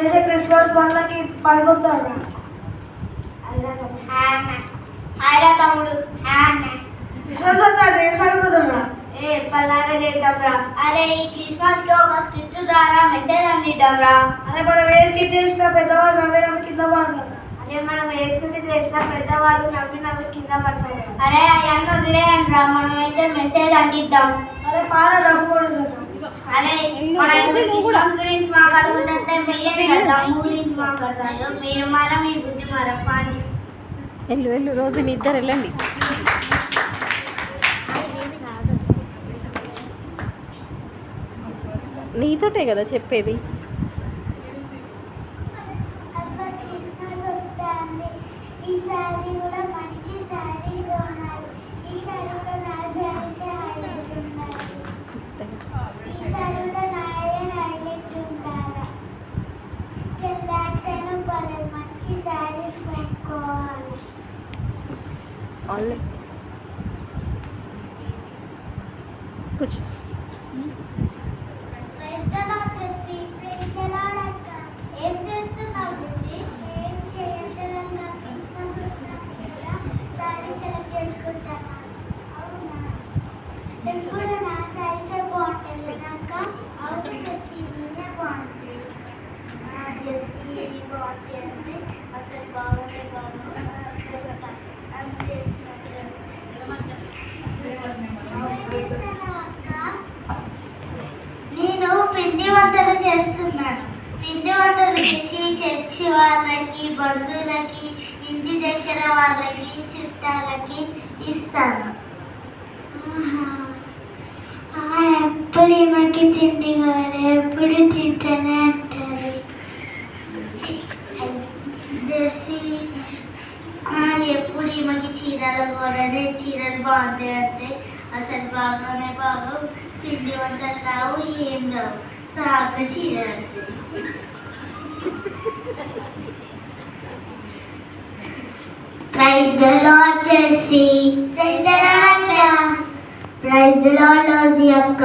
చేసే Christmas పండ్లకి పడగొద్దారా hi రా తమ్ముడు క్రిస్మస్ అంతా ఏం చదువుతున్నా ఏ పల్లాగా చేద్దాంరా. అరే ఈ క్రిస్మస్కి ఒక స్కిట్ ద్వారా మెసేజ్ అందిద్దాంరా. అరే మనం ఏ స్కిట్ చేసిన పెద్దవాళ్ళు నవ్వే నవ్వి కింద పడతారు. అరే మనం వేసుకుంటే చేసిన పెద్దవాళ్ళు నవ్వి నవ్వి కింద పడతారు. అరే అవన్నీ వదిలేయండిరా మనం అయితే మెసేజ్ అందిద్దాం. అరే పాల డబ్బు కూడా క్రిస్మస్ గురించి మాట్లాడుకుంటే మీరే కదా తమ్ము గురించి మాట్లాడతారు మీరు మారా మీ బుద్ధి మారా? పాండి. వెళ్ళు వెళ్ళు రోజు మీ ఇద్దరు వెళ్ళండి. నీతోటే కదా చెప్పేది. వాళ్ళే కూర్చో. ప్రైజ్లో వచ్చేసి ప్రైజ్లో ఏం చేస్తున్నావు చూసి ఏం చేయట్లేదన్నా క్రిస్మస్ వస్తుంది కదా శారీ సెలెక్ట్ చేసుకుంటాను అవునా డ్రెస్ కూడా నా శారీసే బాగుంటుంది కనుక అవును డ్రెస్ ఇదే బాగుంటుంది నా డ్రెస్ ఇది బాగుంటుంది అసలు బాగుంటే బాగుంటుంది అని చేసినట్టు నేను పిండి వంటలు చేస్తున్నాను పిండి వంటలు చేసి చర్చి వాళ్ళకి బంధువులకి ఇంటి దగ్గర వాళ్ళకి చుట్టాలకి ఇస్తాను. ఎప్పుడు ఈమెకి తిండి కావాలి? ఎప్పుడు తింటూనే అంటారు? జెస్సీ. ఆ, ఎప్పుడు ఈమెకి చీరలు కొనని చీరలు బాగుంటాయి అంటే అసలు బాగానే బాగు. పిండి వంటలు రావు ఏం రావు. సాగ చీర praise the Lord Jessie praise the Lord అక్క ప్రైజ్ ద లార్డ్ రోజీ అక్క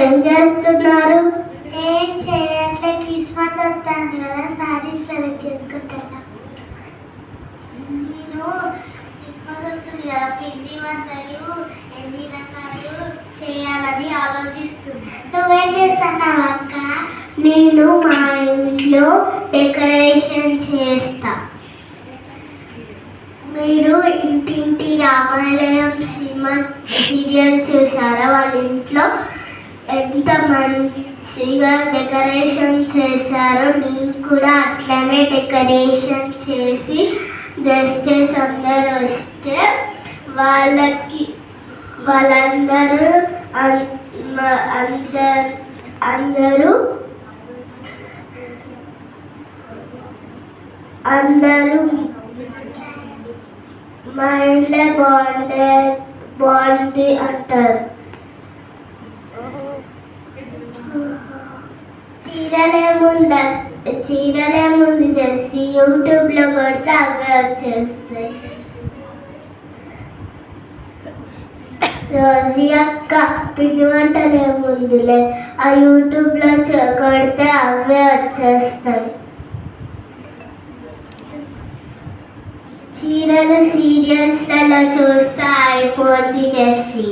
ఏం చేస్తున్నారు ఏం చేయట్లే క్రిస్మస్ వస్తాను కదా సారీస్ సెలెక్ట్ చేసుకుంటాను. నేను క్రిస్మస్ వస్తుంది కదా పిండి వంటలు ఎన్ని రకాలు చేయాలని ఆలోచిస్తుంది. నువ్వేం చేస్తున్నావు అక్క? నేను మా ఇంట్లో డెకరేషన్ చేస్తా. మీరు ఇంటింటి రామాలయం సినిమా సీరియల్ చూసారా? వాళ్ళ ఇంట్లో ఎంత మంచిగా డెకరేషన్ చేశారో నేను కూడా అట్లానే డెకరేషన్ చేసి గెస్టెస్ అందరు వస్తే వాళ్ళకి వాళ్ళందరూ అందరూ అందరూ మా ఇంట్లో బాగుంటే బాగుంది అంటారు. చీరలేముంద చీరలేముంది చేసి యూట్యూబ్లో కొడితే అవే వచ్చేస్తాయి. రోజీ అక్క పిండి వంటలు ఆ యూట్యూబ్లో చ- కొడితే అవే వచ్చేస్తాయి. చీరలు సీరియల్స్లలో చూస్తే అయిపోద్ది Jessie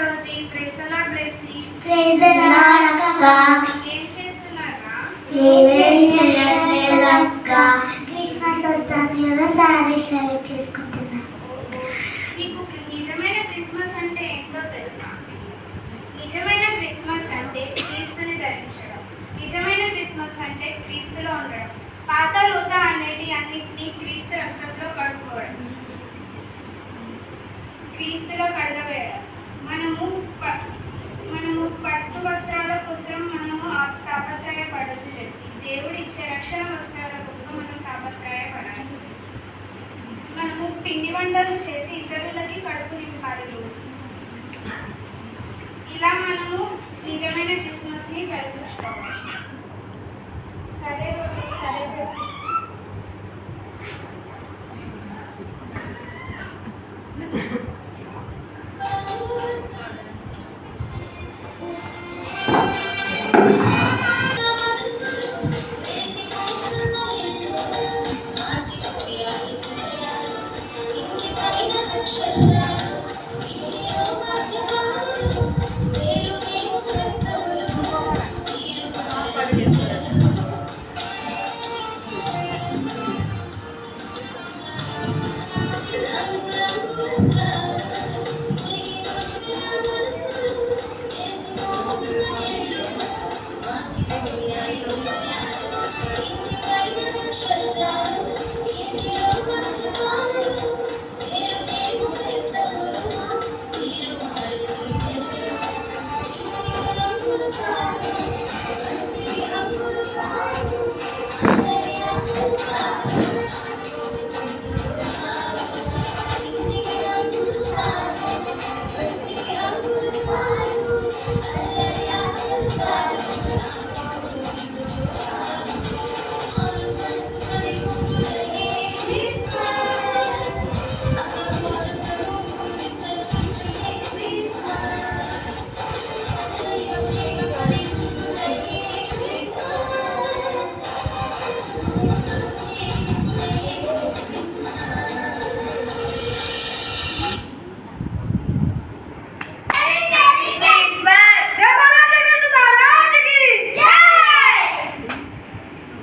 Rosie Blessy. Praise the Lord అక్క ఏం చేస్తున్నారా ఏమేం చేయట్లేదు అక్క క్రిస్మస్ వస్తుంది కదా శారీ సెలెక్ట్ చేసుకుంటున్నా. మీకు నిజమైన క్రిస్మస్ అంటే ఏంటో తెలుసా? నిజమైన క్రిస్మస్ అంటే రక్షణ వస్త్రాల కోసం మనం తాపత్రయపడాలి మనము పిండి వంటలు చేసి ఇతరులకి కడుపు నింపాలి రోజు. ఇలా మనము నిజమైన క్రిస్మస్ని జరుపుకోవచ్చు సరే రోజు సరే